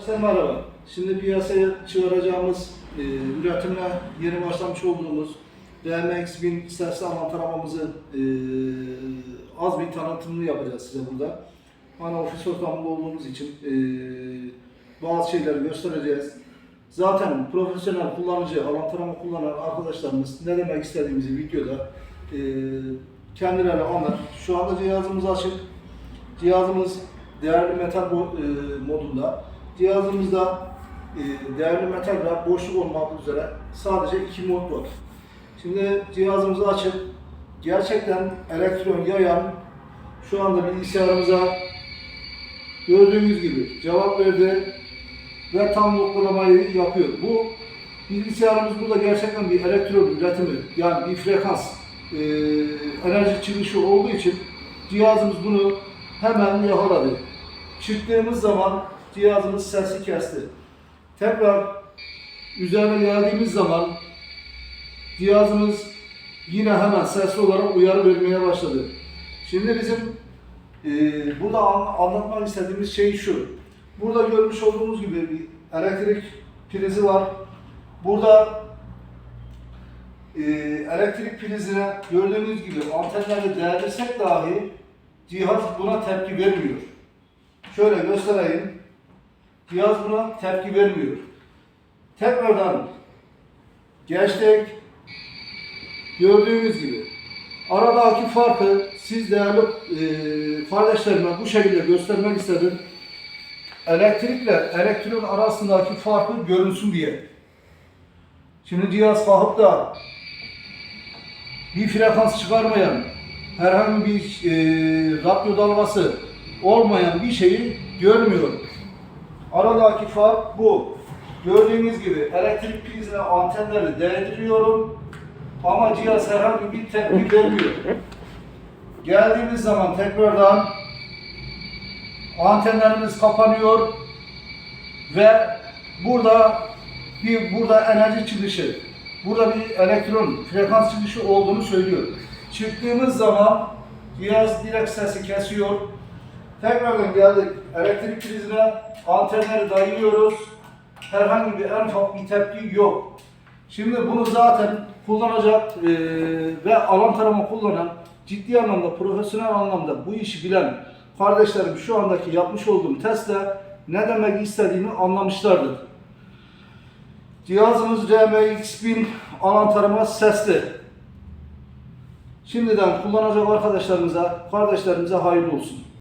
Arkadaşlar merhaba. Şimdi piyasaya çıkaracağımız, e, üretimine yeni başlamış olduğumuz DMX 1000 sesli alan e, az bir tanıtımını yapacağız size burada. Hani ofis ortamında olduğumuz için e, bazı şeyleri göstereceğiz. Zaten profesyonel kullanıcı, alan kullanan arkadaşlarımız ne demek istediğimizi videoda e, kendileri anlar. Şu anda cihazımız açık. Cihazımız değerli metal e, modunda. Cihazımızda e, değerli metal ve boşluk olmak üzere sadece iki mod var. Şimdi cihazımız açık. Gerçekten elektron yayan şu anda bilgisayarımıza gördüğünüz gibi cevap verdi ve tam noktalamayı yapıyor. Bu bilgisayarımız burada gerçekten bir elektron üretimi yani bir frekans e, enerji çıkışı olduğu için cihazımız bunu hemen yakaladı. Çıktığımız zaman cihazımız sesi kesti. Tekrar üzerine geldiğimiz zaman cihazımız yine hemen sesli olarak uyarı vermeye başladı. Şimdi bizim e, burada an- anlatmak istediğimiz şey şu. Burada görmüş olduğumuz gibi bir elektrik prizi var. Burada e, elektrik prizine gördüğünüz gibi antenleri değerlisek dahi cihaz buna tepki vermiyor. Şöyle göstereyim. Cihaz buna tepki vermiyor. Tekrardan geçtik. Gördüğünüz gibi aradaki farkı siz değerli e, kardeşlerime bu şekilde göstermek istedim. Elektrikle elektron arasındaki farkı görünsün diye. Şimdi cihaz kalkıp da bir frekans çıkarmayan, herhangi bir e, radyo dalgası olmayan bir şeyi görmüyor. Aradaki fark bu. Gördüğünüz gibi elektrik prizine antenleri değdiriyorum ama cihaz herhangi bir tepki vermiyor. Geldiğimiz zaman tekrardan antenlerimiz kapanıyor ve burada bir burada enerji çıkışı, burada bir elektron frekans çıkışı olduğunu söylüyor. Çıktığımız zaman cihaz direkt sesi kesiyor. Tekrardan geldik elektrik prizine antenleri dayıyoruz. Herhangi bir en ufak bir tepki yok. Şimdi bunu zaten kullanacak eee, ve alan tarama kullanan ciddi anlamda profesyonel anlamda bu işi bilen kardeşlerim şu andaki yapmış olduğum testle ne demek istediğimi anlamışlardır. Cihazımız RMX1000 alan tarama sesli. Şimdiden kullanacak arkadaşlarımıza, kardeşlerimize hayırlı olsun.